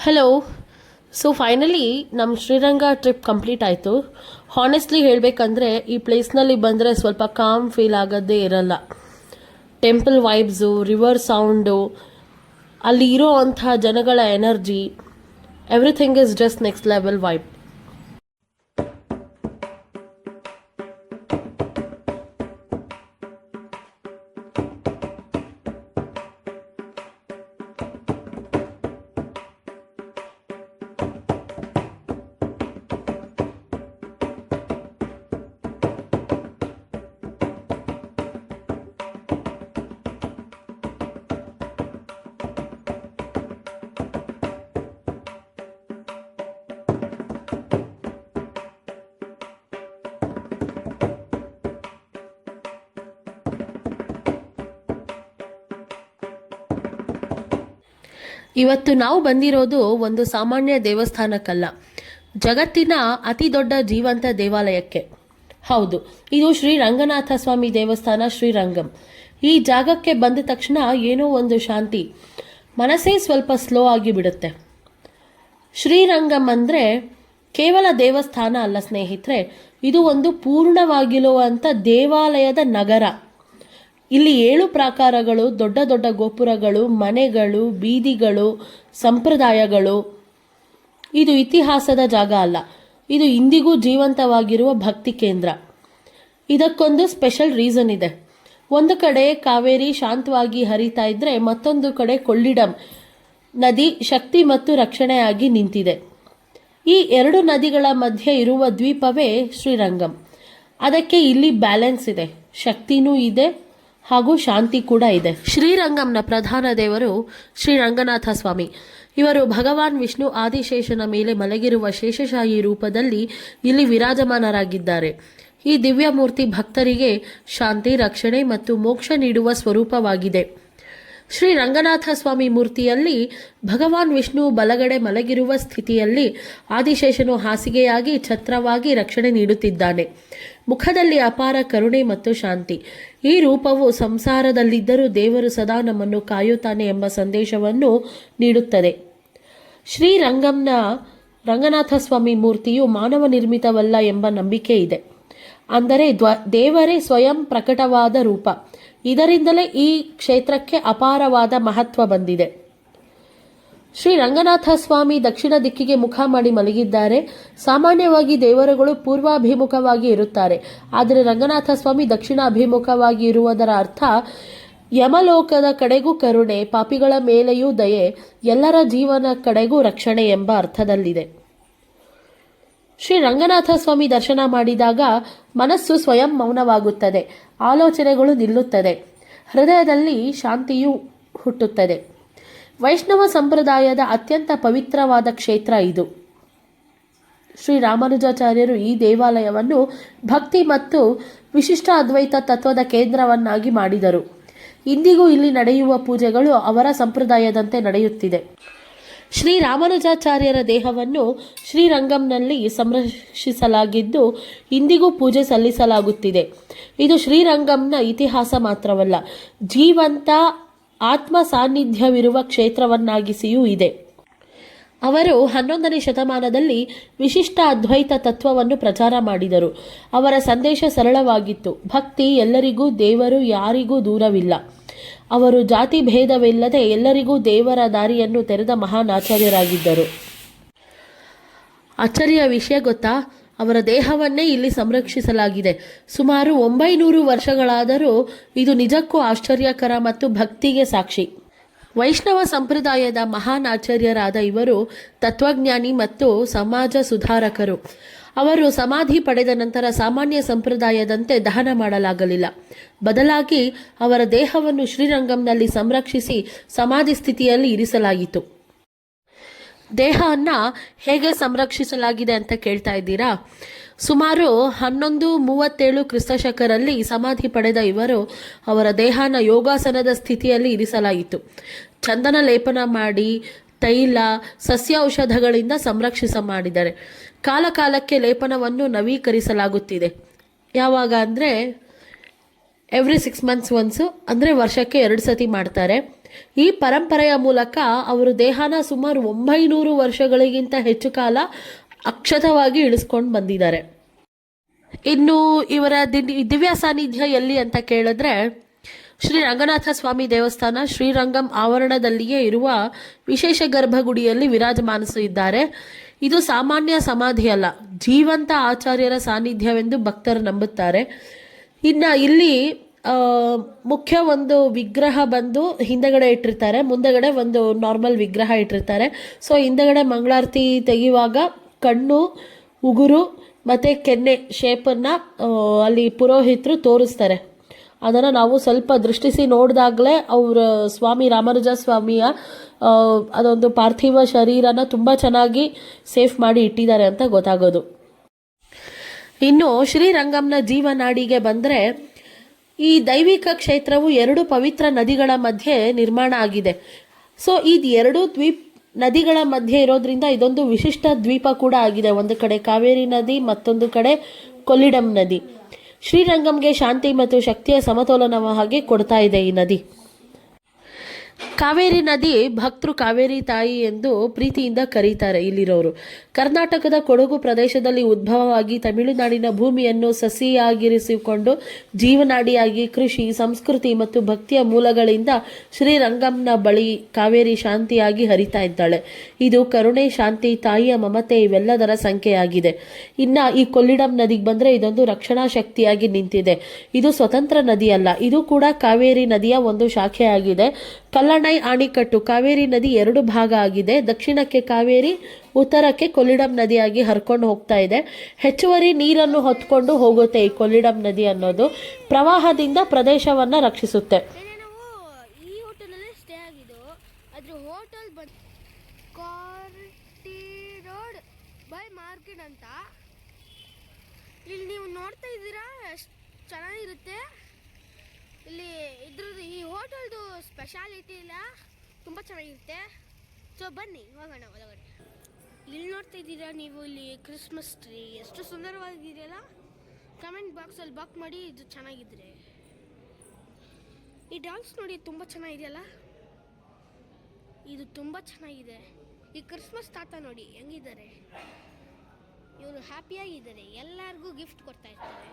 Hello so finally ನಮ್ಮ Sriranga trip complete ಆಯಿತು. Honestly ಹೇಳಬೇಕಂದ್ರೆ, ಈ ಪ್ಲೇಸ್ನಲ್ಲಿ ಬಂದರೆ ಸ್ವಲ್ಪ ಕಾಮ್ ಫೀಲ್ ಆಗೋದೇ ಇರಲ್ಲ. ಟೆಂಪಲ್ ವೈಬ್ಸು ರಿವರ್ ಸೌಂಡು ಅಲ್ಲಿ ಇರೋ ಅಂಥ ಜನಗಳ energy everything is just next level vibe ಇವತ್ತು ನಾವು ಬಂದಿರೋದು ಒಂದು ಸಾಮಾನ್ಯ ದೇವಸ್ಥಾನಕ್ಕಲ್ಲ. ಜಗತ್ತಿನ ಅತಿ ದೊಡ್ಡ ಜೀವಂತ ದೇವಾಲಯಕ್ಕೆ. ಹೌದು, ಇದು ಶ್ರೀ ರಂಗನಾಥ ಸ್ವಾಮಿ ದೇವಸ್ಥಾನ ಶ್ರೀರಂಗಂ. ಈ ಜಾಗಕ್ಕೆ ಬಂದ ತಕ್ಷಣ ಏನೋ ಒಂದು ಶಾಂತಿ, ಮನಸ್ಸೇ ಸ್ವಲ್ಪ ಸ್ಲೋ ಆಗಿ ಬಿಡುತ್ತೆ ಶ್ರೀರಂಗಂ ಅಂದರೆ ಕೇವಲ ದೇವಸ್ಥಾನ ಅಲ್ಲ ಸ್ನೇಹಿತರೆ, ಇದು ಒಂದು ಪೂರ್ಣವಾಗಿರುವಂಥ ದೇವಾಲಯದ ನಗರ. ಇಲ್ಲಿ ಏಳು ಪ್ರಾಕಾರಗಳು, ದೊಡ್ಡ ದೊಡ್ಡ ಗೋಪುರಗಳು, ಮನೆಗಳು, ಬೀದಿಗಳು, ಸಂಪ್ರದಾಯಗಳು. ಇದು ಇತಿಹಾಸದ ಜಾಗ ಅಲ್ಲ. ಇದು ಇಂದಿಗೂ ಜೀವಂತವಾಗಿರುವ ಭಕ್ತಿ ಕೇಂದ್ರ. ಇದಕ್ಕೊಂದು ಸ್ಪೆಷಲ್ ರೀಸನ್ ಇದೆ. ಒಂದು ಕಡೆ ಕಾವೇರಿ ಶಾಂತವಾಗಿ ಹರಿತಾ ಇದ್ದರೆ ಮತ್ತೊಂದು ಕಡೆ ಕೊಳ್ಳಿಡಂ, ನದಿ ಶಕ್ತಿ ಮತ್ತು ರಕ್ಷಣೆಯಾಗಿ ನಿಂತಿದೆ. ಈ ಎರಡು ನದಿಗಳ ಮಧ್ಯೆ ಇರುವ ದ್ವೀಪವೇ ಶ್ರೀರಂಗಂ. ಅದಕ್ಕೆ ಇಲ್ಲಿ ಬ್ಯಾಲೆನ್ಸ್ ಇದೆ. ಶಕ್ತಿನೂ ಇದೆ ಹಾಗೂ ಶಾಂತಿ ಕೂಡ ಇದೆ. ಶ್ರೀರಂಗಂನ ಪ್ರಧಾನ ದೇವರು ಶ್ರೀ ರಂಗನಾಥ ಸ್ವಾಮಿ. ಇವರು ಭಗವಾನ್ ವಿಷ್ಣು ಆದಿಶೇಷನ ಮೇಲೆ ಮಲಗಿರುವ ಶೇಷಶಾಹಿ ರೂಪದಲ್ಲಿ ಇಲ್ಲಿ ವಿರಾಜಮಾನರಾಗಿದ್ದಾರೆ. ಈ ದಿವ್ಯ ಮೂರ್ತಿ ಭಕ್ತರಿಗೆ ಶಾಂತಿ, ರಕ್ಷಣೆ ಮತ್ತು ಮೋಕ್ಷ ನೀಡುವ ಸ್ವರೂಪವಾಗಿದೆ. ಶ್ರೀ ರಂಗನಾಥ ಸ್ವಾಮಿ ಮೂರ್ತಿಯಲ್ಲಿ ಭಗವಾನ್ ವಿಷ್ಣು ಬಲಗಡೆ ಮಲಗಿರುವ ಸ್ಥಿತಿಯಲ್ಲಿ ಆದಿಶೇಷನು ಹಾಸಿಗೆಯಾಗಿ ಛತ್ರವಾಗಿ ರಕ್ಷಣೆ ನೀಡುತ್ತಿದ್ದಾನೆ. ಮುಖದಲ್ಲಿ ಅಪಾರ ಕರುಣೆ ಮತ್ತು ಶಾಂತಿ. ಈ ರೂಪವು ಸಂಸಾರದಲ್ಲಿದ್ದರೂ ದೇವರು ಸದಾ ನಮ್ಮನ್ನು ಕಾಯುತ್ತಾನೆ ಎಂಬ ಸಂದೇಶವನ್ನು ನೀಡುತ್ತದೆ. ಶ್ರೀರಂಗಂನ ರಂಗನಾಥ ಸ್ವಾಮಿ ಮೂರ್ತಿಯು ಮಾನವ ನಿರ್ಮಿತವಲ್ಲ ಎಂಬ ನಂಬಿಕೆ ಇದೆ. ಅಂದರೆ ದ್ವ, ದೇವರೇ ಸ್ವಯಂ ಪ್ರಕಟವಾದ ರೂಪ. ಇದರಿಂದಲೇ ಈ ಕ್ಷೇತ್ರಕ್ಕೆ ಅಪಾರವಾದ ಮಹತ್ವ ಬಂದಿದೆ. ಶ್ರೀ ರಂಗನಾಥ ಸ್ವಾಮಿ ದಕ್ಷಿಣ ದಿಕ್ಕಿಗೆ ಮುಖ ಮಾಡಿ ಮಲಗಿದ್ದಾರೆ. ಸಾಮಾನ್ಯವಾಗಿ ದೇವರುಗಳು ಪೂರ್ವಾಭಿಮುಖವಾಗಿ ಇರುತ್ತಾರೆ. ಆದರೆ ರಂಗನಾಥ ಸ್ವಾಮಿ ದಕ್ಷಿಣ ಅಭಿಮುಖವಾಗಿ ಇರುವುದರ ಅರ್ಥ, ಯಮಲೋಕದ ಕಡೆಗೂ ಕರುಣೆ, ಪಾಪಿಗಳ ಮೇಲೆಯೂ ದಯೆ, ಎಲ್ಲರ ಜೀವನ ಕಡೆಗೂ ರಕ್ಷಣೆ ಎಂಬ ಅರ್ಥದಲ್ಲಿದೆ. ಶ್ರೀ ರಂಗನಾಥ ಸ್ವಾಮಿ ದರ್ಶನ ಮಾಡಿದಾಗ ಮನಸ್ಸು ಸ್ವಯಂ ಮೌನವಾಗುತ್ತದೆ. ಆಲೋಚನೆಗಳು ನಿಲ್ಲುತ್ತದೆ. ಹೃದಯದಲ್ಲಿ ಶಾಂತಿಯು ಹುಟ್ಟುತ್ತದೆ. ವೈಷ್ಣವ ಸಂಪ್ರದಾಯದ ಅತ್ಯಂತ ಪವಿತ್ರವಾದ ಕ್ಷೇತ್ರ ಇದು. ಶ್ರೀ ರಾಮಾನುಜಾಚಾರ್ಯರು ಈ ದೇವಾಲಯವನ್ನು ಭಕ್ತಿ ಮತ್ತು ವಿಶಿಷ್ಟ ಅದ್ವೈತ ತತ್ವದ ಕೇಂದ್ರವನ್ನಾಗಿ ಮಾಡಿದರು. ಇಂದಿಗೂ ಇಲ್ಲಿ ನಡೆಯುವ ಪೂಜೆಗಳು ಅವರ ಸಂಪ್ರದಾಯದಂತೆ ನಡೆಯುತ್ತಿದೆ. ಶ್ರೀ ರಾಮಾನುಜಾಚಾರ್ಯರ ದೇಹವನ್ನು ಶ್ರೀರಂಗಂನಲ್ಲಿ ಸಂರಕ್ಷಿಸಲಾಗಿದ್ದು ಇಂದಿಗೂ ಪೂಜೆ ಸಲ್ಲಿಸಲಾಗುತ್ತಿದೆ. ಇದು ಶ್ರೀರಂಗಂನ ಇತಿಹಾಸ ಮಾತ್ರವಲ್ಲ, ಜೀವಂತ ಆತ್ಮ ಸಾನ್ನಿಧ್ಯವಿರುವ ಕ್ಷೇತ್ರವನ್ನಾಗಿಸಿಯೂ ಇದೆ. ಅವರು ಹನ್ನೊಂದನೇ ಶತಮಾನದಲ್ಲಿ ವಿಶಿಷ್ಟ ಅದ್ವೈತ ತತ್ವವನ್ನು ಪ್ರಚಾರ ಮಾಡಿದರು. ಅವರ ಸಂದೇಶ ಸರಳವಾಗಿತ್ತು. ಭಕ್ತಿ ಎಲ್ಲರಿಗೂ ದೇವರು ಯಾರಿಗೂ ದೂರವಿಲ್ಲ. ಅವರು ಜಾತಿ ಭೇದವಿಲ್ಲದೆ ಎಲ್ಲರಿಗೂ ದೇವರ ದಾರಿಯನ್ನು ತೆರೆದ ಮಹಾನ್ ಆಚಾರ್ಯರಾಗಿದ್ದರು. ಅಚ್ಚರಿಯ ವಿಷಯ ಗೊತ್ತಾ? ಅವರ ದೇಹವನ್ನೇ ಇಲ್ಲಿ ಸಂರಕ್ಷಿಸಲಾಗಿದೆ. ಸುಮಾರು ಒಂಬೈನೂರು ವರ್ಷಗಳಾದರೂ ಇದು ನಿಜಕ್ಕೂ ಆಶ್ಚರ್ಯಕರ ಮತ್ತು ಭಕ್ತಿಗೆ ಸಾಕ್ಷಿ. ವೈಷ್ಣವ ಸಂಪ್ರದಾಯದ ಮಹಾನ್ ಆಚಾರ್ಯರಾದ ಇವರು ತತ್ವಜ್ಞಾನಿ ಮತ್ತು ಸಮಾಜ ಸುಧಾರಕರು. ಅವರು ಸಮಾಧಿ ಪಡೆದ ನಂತರ ಸಾಮಾನ್ಯ ಸಂಪ್ರದಾಯದಂತೆ ದಹನ ಮಾಡಲಾಗಲಿಲ್ಲ. ಬದಲಾಗಿ ಅವರ ದೇಹವನ್ನು ಶ್ರೀರಂಗಂನಲ್ಲಿ ಸಂರಕ್ಷಿಸಿ ಸಮಾಧಿ ಸ್ಥಿತಿಯಲ್ಲಿ ಇರಿಸಲಾಯಿತು. ದೇಹವನ್ನು ಹೇಗೆ ಸಂರಕ್ಷಿಸಲಾಗಿದೆ ಅಂತ ಕೇಳ್ತಾ ಇದ್ದೀರಾ? ಸುಮಾರು ಹನ್ನೊಂದು ಮೂವತ್ತೇಳು ಕ್ರಿಸ್ತಶಕರಲ್ಲಿ ಸಮಾಧಿ ಪಡೆದ ಇವರು ಅವರ ದೇಹನ ಯೋಗಾಸನದ ಸ್ಥಿತಿಯಲ್ಲಿ ಇರಿಸಲಾಯಿತು. ಚಂದನ ಲೇಪನ ಮಾಡಿ, ತೈಲ ಸಸ್ಯ ಔಷಧಗಳಿಂದ ಸಂರಕ್ಷಿಸ ಮಾಡಿದ್ದಾರೆ. ಕಾಲಕಾಲಕ್ಕೆ ಲೇಪನವನ್ನು ನವೀಕರಿಸಲಾಗುತ್ತಿದೆ. ಯಾವಾಗ ಅಂದರೆ ಎವ್ರಿ ಸಿಕ್ಸ್ ಮಂತ್ಸ್ ಒನ್ಸು ಅಂದರೆ ವರ್ಷಕ್ಕೆ ಎರಡು ಸತಿ ಮಾಡ್ತಾರೆ. ಈ ಪರಂಪರೆಯ ಮೂಲಕ ಅವರು ದೇಹನ ಸುಮಾರು ಒಂಬೈನೂರು ವರ್ಷಗಳಿಗಿಂತ ಹೆಚ್ಚು ಕಾಲ ಅಕ್ಷತವಾಗಿ ಇಳಿಸ್ಕೊಂಡು ಬಂದಿದ್ದಾರೆ. ಇನ್ನು ಇವರ ದಿವ್ಯ ಸಾನ್ನಿಧ್ಯ ಎಲ್ಲಿ ಅಂತ ಕೇಳಿದ್ರೆ, ಶ್ರೀ ರಂಗನಾಥ ಸ್ವಾಮಿ ದೇವಸ್ಥಾನ ಶ್ರೀರಂಗಂ ಆವರಣದಲ್ಲಿಯೇ ಇರುವ ವಿಶೇಷ ಗರ್ಭಗುಡಿಯಲ್ಲಿ ವಿರಾಜಮಾನಿಸಿದ್ದಾರೆ ಇದು ಸಾಮಾನ್ಯ ಸಮಾಧಿ ಅಲ್ಲ, ಜೀವಂತ ಆಚಾರ್ಯರ ಸಾನ್ನಿಧ್ಯವೆಂದು ಭಕ್ತರು ನಂಬುತ್ತಾರೆ. ಇನ್ನು ಇಲ್ಲಿ ಮುಖ್ಯ ಒಂದು ವಿಗ್ರಹ ಬಂದು ಹಿಂದಗಡೆ ಇಟ್ಟಿರ್ತಾರೆ. ಮುಂದಗಡೆ ಒಂದು ನಾರ್ಮಲ್ ವಿಗ್ರಹ ಇಟ್ಟಿರ್ತಾರೆ. ಸೊ ಹಿಂದಗಡೆ ಮಂಗಳಾರತಿ ತೆಗೆಯುವಾಗ ಕಣ್ಣು, ಉಗುರು ಮತ್ತು ಕೆನ್ನೆ ಶೇಪನ್ನು ಅಲ್ಲಿ ಪುರೋಹಿತರು ತೋರಿಸ್ತಾರೆ. ಅದನ್ನು ನಾವು ಸ್ವಲ್ಪ ದೃಷ್ಟಿಸಿ ನೋಡಿದಾಗಲೇ ಅವರ ಸ್ವಾಮಿ ರಾಮಾನುಜ ಸ್ವಾಮಿಯ ಅದೊಂದು ಪಾರ್ಥಿವ ಶರೀರನ ತುಂಬ ಚೆನ್ನಾಗಿ ಸೇಫ್ ಮಾಡಿ ಇಟ್ಟಿದ್ದಾರೆ ಅಂತ ಗೊತ್ತಾಗೋದು. ಇನ್ನು ಶ್ರೀರಂಗಂನ ಜೀವನಾಡಿಗೆ ಬಂದರೆ ಈ ದೈವಿಕ ಕ್ಷೇತ್ರವು ಎರಡು ಪವಿತ್ರ ನದಿಗಳ ಮಧ್ಯೆ ನಿರ್ಮಾಣ ಆಗಿದೆ. ಸೊ ಇದು ಎರಡು ದ್ವೀಪ್ ನದಿಗಳ ಮಧ್ಯೆ ಇರೋದ್ರಿಂದ ಇದೊಂದು ವಿಶಿಷ್ಟ ದ್ವೀಪ ಕೂಡ ಆಗಿದೆ. ಒಂದು ಕಡೆ ಕಾವೇರಿ ನದಿ, ಮತ್ತೊಂದು ಕಡೆ ಕೊಲ್ಲಿಡಂ ನದಿ. ಶ್ರೀರಂಗಂಗೆ ಶಾಂತಿ ಮತ್ತು ಶಕ್ತಿಯ ಸಮತೋಲನವ ಹಾಗೆ ಕೊಡ್ತಾ ಇದೆ ಈ ನದಿ. ಕಾವೇರಿ ನದಿ ಭಕ್ತರು ಕಾವೇರಿ ತಾಯಿ ಎಂದು ಪ್ರೀತಿಯಿಂದ ಕರೀತಾರೆ ಇಲ್ಲಿರೋರು. ಕರ್ನಾಟಕದ ಕೊಡಗು ಪ್ರದೇಶದಲ್ಲಿ ಉದ್ಭವವಾಗಿ ತಮಿಳುನಾಡಿನ ಭೂಮಿಯನ್ನು ಸಸಿಯಾಗಿರಿಸಿಕೊಂಡು ಜೀವನಾಡಿಯಾಗಿ ಕೃಷಿ, ಸಂಸ್ಕೃತಿ ಮತ್ತು ಭಕ್ತಿಯ ಮೂಲಗಳಿಂದ ಶ್ರೀರಂಗಂನ ಬಳಿ ಕಾವೇರಿ ಶಾಂತಿಯಾಗಿ ಹರಿತಾ ಇದ್ದಾಳೆ. ಇದು ಕರುಣೆ, ಶಾಂತಿ, ತಾಯಿಯ ಮಮತೆ ಇವೆಲ್ಲದರ ಸಂಖ್ಯೆಯಾಗಿದೆ. ಇನ್ನ ಈ ಕೊಲ್ಲಿಡಂ ನದಿಗೆ ಬಂದ್ರೆ ಇದೊಂದು ರಕ್ಷಣಾ ಶಕ್ತಿಯಾಗಿ ನಿಂತಿದೆ. ಇದು ಸ್ವತಂತ್ರ ನದಿಯಲ್ಲ, ಇದು ಕೂಡ ಕಾವೇರಿ ನದಿಯ ಒಂದು ಶಾಖೆಯಾಗಿದೆ. ಕಲ್ಲಣೈ ಆಣಿಕಟ್ಟು ಕಾವೇರಿ ನದಿ ಎರಡು ಭಾಗ ಆಗಿದೆ. ದಕ್ಷಿಣಕ್ಕೆ ಕಾವೇರಿ, ಉತ್ತರಕ್ಕೆ ಕೊಲ್ಲಿಡಂ ನದಿಯಾಗಿ ಹರ್ಕೊಂಡು ಹೋಗ್ತಾ ಇದೆ. ಹೆಚ್ಚುವರಿ ನೀರನ್ನು ಹೊತ್ಕೊಂಡು ಹೋಗುತ್ತೆ ಈ ಕೊಲ್ಲಿಡಂ ನದಿ ಅನ್ನೋದು. ಪ್ರವಾಹದಿಂದ ಪ್ರದೇಶವನ್ನ ರಕ್ಷಿಸುತ್ತೆ. ಹೋಟೆಲ್ ಮಾರ್ಕೆಟ್ ಅಂತ. ಇಲ್ಲಿ ನೀವು ನೋಡ್ತಾ ಇದ್ದೀರಾ ಚೆನ್ನಾಗಿರುತ್ತೆ. ಇಲ್ಲಿ ಇದ್ರದ್ದು ಈ ಹೋಟೆಲ್ದು ಸ್ಪೆಷಾಲಿಟಿ ಇಲ್ಲ, ತುಂಬ ಚೆನ್ನಾಗಿರುತ್ತೆ. ಸೊ ಬನ್ನಿ, ಹೋಗೋಣ, ಒಳಗಡೆ. ಇಲ್ಲಿ ನೋಡ್ತಾ ಇದ್ದೀರಾ ನೀವು ಇಲ್ಲಿ ಕ್ರಿಸ್ಮಸ್ ಟ್ರೀ ಎಷ್ಟು ಸುಂದರವಾಗಿದೆಯಲ್ಲ? ಕಮೆಂಟ್ ಬಾಕ್ಸಲ್ಲಿ ಬಾಕ್ ಮಾಡಿ, ಇದು ಚೆನ್ನಾಗಿದ್ರೆ. ಈ ಡಾನ್ಸ್ ನೋಡಿ ತುಂಬ ಚೆನ್ನಾಗಿದೆಯಲ್ಲ? ಇದು ತುಂಬ ಚೆನ್ನಾಗಿದೆ. ಈ ಕ್ರಿಸ್ಮಸ್ ತಾತ ನೋಡಿ, ಹೆಂಗಿದ್ದಾರೆ? ಇವರು ಹ್ಯಾಪಿಯಾಗಿದ್ದಾರೆ ಎಲ್ಲರಿಗೂ ಗಿಫ್ಟ್ ಕೊಡ್ತಾ ಇರ್ತಾರೆ.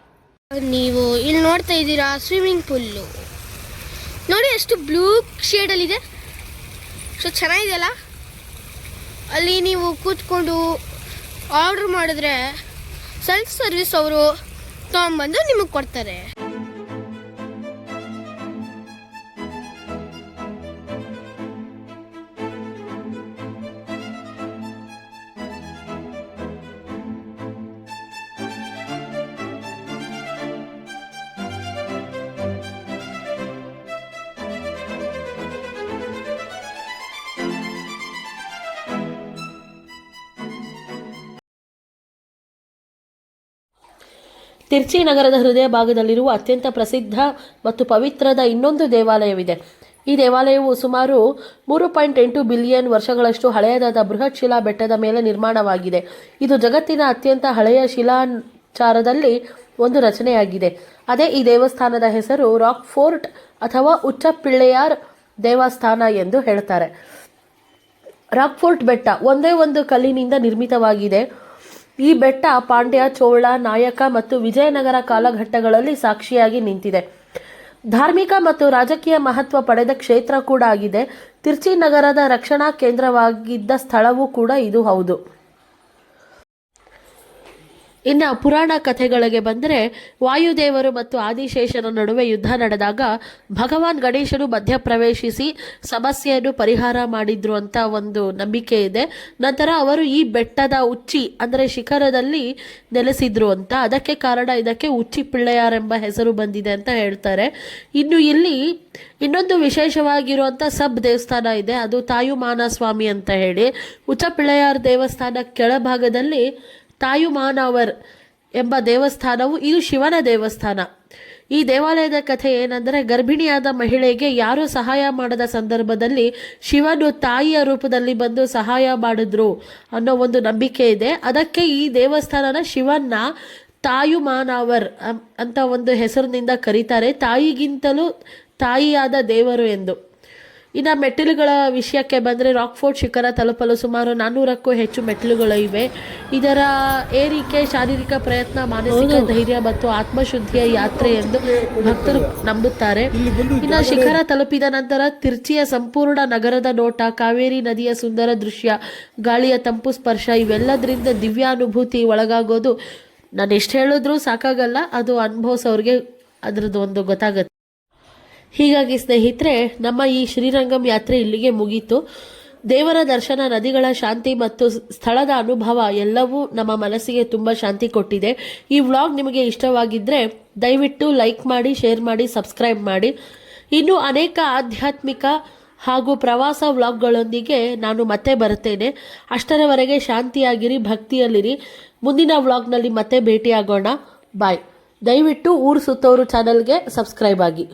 ನೀವು ಇಲ್ಲಿ ನೋಡ್ತಾ ಇದ್ದೀರಾ ಸ್ವಿಮ್ಮಿಂಗ್ ಪೂಲು ನೋಡಿ ಎಷ್ಟು ಬ್ಲೂ ಶೇಡಲ್ಲಿದೆ ಸೊ ಚೆನ್ನಾಗಿದೆಯಲ್ಲ? ಅಲ್ಲಿ ನೀವು ಕೂತ್ಕೊಂಡು ಆರ್ಡ್ರ್ ಮಾಡಿದ್ರೆ ಸೆಲ್ಫ್ ಸರ್ವಿಸ್ ಅವರು ತೊಗೊಂಬಂದು ನಿಮಗೆ ಕೊಡ್ತಾರೆ. ತಿರ್ಚಿ ನಗರದ ಹೃದಯ ಭಾಗದಲ್ಲಿರುವ ಅತ್ಯಂತ ಪ್ರಸಿದ್ಧ ಮತ್ತು ಪವಿತ್ರದ ಇನ್ನೊಂದು ದೇವಾಲಯವಿದೆ. ಈ ದೇವಾಲಯವು ಸುಮಾರು ಮೂರು ಪಾಯಿಂಟ್ ಎಂಟು ಬಿಲಿಯನ್ ವರ್ಷಗಳಷ್ಟು ಹಳೆಯದಾದ ಬೃಹತ್ ಶಿಲಾ ಬೆಟ್ಟದ ಮೇಲೆ ನಿರ್ಮಾಣವಾಗಿದೆ. ಇದು ಜಗತ್ತಿನ ಅತ್ಯಂತ ಹಳೆಯ ಶಿಲಾಚಾರದಲ್ಲಿ ಒಂದು ರಚನೆಯಾಗಿದೆ. ಅದೇ ಈ ದೇವಸ್ಥಾನದ ಹೆಸರು ರಾಕ್ ಫೋರ್ಟ್ ಅಥವಾ ಉಚ್ಚಪಿಳ್ಳೆಯಾರ್ ದೇವಸ್ಥಾನ ಎಂದು ಹೇಳ್ತಾರೆ. ರಾಕ್ ಫೋರ್ಟ್ ಬೆಟ್ಟ ಒಂದೇ ಒಂದು ಕಲ್ಲಿನಿಂದ ನಿರ್ಮಿತವಾಗಿದೆ. ಈ ಬೆಟ್ಟ ಪಾಂಡ್ಯ, ಚೋಳ, ನಾಯಕ ಮತ್ತು ವಿಜಯನಗರ ಕಾಲಘಟ್ಟಗಳಲ್ಲಿ ಸಾಕ್ಷಿಯಾಗಿ ನಿಂತಿದೆ. ಧಾರ್ಮಿಕ ಮತ್ತು ರಾಜಕೀಯ ಮಹತ್ವ ಪಡೆದ ಕ್ಷೇತ್ರ ಕೂಡ ಆಗಿದೆ. ತಿರ್ಚಿ ನಗರದ ರಕ್ಷಣಾ ಕೇಂದ್ರವಾಗಿದ್ದ ಸ್ಥಳವೂ ಕೂಡ ಇದು ಹೌದು. ಇನ್ನು ಪುರಾಣ ಕಥೆಗಳಿಗೆ ಬಂದರೆ ವಾಯುದೇವರು ಮತ್ತು ಆದಿಶೇಷನ ನಡುವೆ ಯುದ್ಧ ನಡೆದಾಗ ಭಗವಾನ್ ಗಣೇಶನು ಮಧ್ಯಪ್ರವೇಶಿಸಿ ಸಮಸ್ಯೆಯನ್ನು ಪರಿಹಾರ ಮಾಡಿದ್ರು ಅಂತ ಒಂದು ನಂಬಿಕೆ ಇದೆ. ನಂತರ ಅವರು ಈ ಬೆಟ್ಟದ ಉಚ್ಚಿ, ಅಂದರೆ ಶಿಖರದಲ್ಲಿ ನೆಲೆಸಿದ್ರು ಅಂತ. ಅದಕ್ಕೆ ಕಾರಣ ಇದಕ್ಕೆ ಉಚ್ಚಿ ಪಿಳ್ಳೆಯಾರೆಂಬ ಹೆಸರು ಬಂದಿದೆ ಅಂತ ಹೇಳ್ತಾರೆ. ಇನ್ನು ಇಲ್ಲಿ ಇನ್ನೊಂದು ವಿಶೇಷವಾಗಿರುವಂಥ ಸಬ್ ದೇವಸ್ಥಾನ ಇದೆ. ಅದು ತಾಯುಮಾನ ಸ್ವಾಮಿ ಅಂತ ಹೇಳಿ. ಉಚ್ಚ ಪಿಳ್ಳೆಯಾರ್ ದೇವಸ್ಥಾನ ಕೆಳಭಾಗದಲ್ಲಿ ತಾಯುಮಾನವರ್ ಎಂಬ ದೇವಸ್ಥಾನವು ಇದು ಶಿವನ ದೇವಸ್ಥಾನ. ಈ ದೇವಾಲಯದ ಕಥೆ ಏನಂದರೆ, ಗರ್ಭಿಣಿಯಾದ ಮಹಿಳೆಗೆ ಯಾರು ಸಹಾಯ ಮಾಡದ ಸಂದರ್ಭದಲ್ಲಿ ಶಿವನು ತಾಯಿಯ ರೂಪದಲ್ಲಿ ಬಂದು ಸಹಾಯ ಮಾಡಿದ್ರು ಅನ್ನೋ ಒಂದು ನಂಬಿಕೆ ಇದೆ. ಅದಕ್ಕೆ ಈ ದೇವಸ್ಥಾನನ ಶಿವನ್ನ ತಾಯುಮಾನವರ್ ಅಂತ ಒಂದು ಹೆಸರಿನಿಂದ ಕರೀತಾರೆ. ತಾಯಿಗಿಂತಲೂ ತಾಯಿಯಾದ ದೇವರು ಎಂದು. ಇನ್ನು ಮೆಟ್ಟಿಲುಗಳ ವಿಷಯಕ್ಕೆ ಬಂದರೆ ರಾಕ್ಫೋರ್ಟ್ ಶಿಖರ ತಲುಪಲು ಸುಮಾರು ನಾನ್ನೂರಕ್ಕೂ ಹೆಚ್ಚು ಮೆಟ್ಟಿಲುಗಳು ಇವೆ. ಇದರ ಏರಿಕೆ ಶಾರೀರಿಕ ಪ್ರಯತ್ನ ಮಾನಸಿಕ ಧೈರ್ಯ ಮತ್ತು ಆತ್ಮಶುದ್ಧಿಯ ಯಾತ್ರೆ ಎಂದು ಭಕ್ತರು ನಂಬುತ್ತಾರೆ. ಇನ್ನು ಶಿಖರ ತಲುಪಿದ ನಂತರ ತಿರ್ಚಿಯ ಸಂಪೂರ್ಣ ನಗರದ ನೋಟ ಕಾವೇರಿ ನದಿಯ ಸುಂದರ ದೃಶ್ಯ ಗಾಳಿಯ ತಂಪು ಸ್ಪರ್ಶ ಇವೆಲ್ಲದರಿಂದ ದಿವ್ಯಾನುಭೂತಿ ಒಳಗಾಗೋದು. ನಾನು ಎಷ್ಟು ಹೇಳಿದ್ರೂ ಸಾಕಾಗಲ್ಲ ಅದು ಅನುಭವಿಸೋರಿಗೆ ಅದ್ರದ್ದು ಒಂದು ಗೊತ್ತಾಗುತ್ತೆ. ಹೀಗಾಗಿ ಸ್ನೇಹಿತರೆ, ನಮ್ಮ ಈ ಶ್ರೀರಂಗಂ ಯಾತ್ರೆ ಇಲ್ಲಿಗೆ ಮುಗೀತು. ದೇವರ ದರ್ಶನ, ನದಿಗಳ ಶಾಂತಿ ಮತ್ತು ಸ್ಥಳದ ಅನುಭವ ಎಲ್ಲವೂ ನಮ್ಮ ಮನಸ್ಸಿಗೆ ತುಂಬ ಶಾಂತಿ ಕೊಟ್ಟಿದೆ. ಈ ವ್ಲಾಗ್ ನಿಮಗೆ ಇಷ್ಟವಾಗಿದ್ದರೆ ದಯವಿಟ್ಟು ಲೈಕ್ ಮಾಡಿ, ಶೇರ್ ಮಾಡಿ, ಸಬ್ಸ್ಕ್ರೈಬ್ ಮಾಡಿ. ಇನ್ನು ಅನೇಕ ಆಧ್ಯಾತ್ಮಿಕ ಹಾಗೂ ಪ್ರವಾಸ ವ್ಲಾಗ್ಗಳೊಂದಿಗೆ ನಾನು ಮತ್ತೆ ಬರುತ್ತೇನೆ ಅಷ್ಟರವರೆಗೆ ಶಾಂತಿಯಾಗಿರಿ, ಭಕ್ತಿಯಲ್ಲಿರಿ. ಮುಂದಿನ ವ್ಲಾಗ್ನಲ್ಲಿ ಮತ್ತೆ ಭೇಟಿಯಾಗೋಣ. ಬಾಯ್. ದಯವಿಟ್ಟು ಊರು ಸುತ್ತೋರು ಚಾನಲ್ಗೆ ಸಬ್ಸ್ಕ್ರೈಬ್ ಆಗಿ.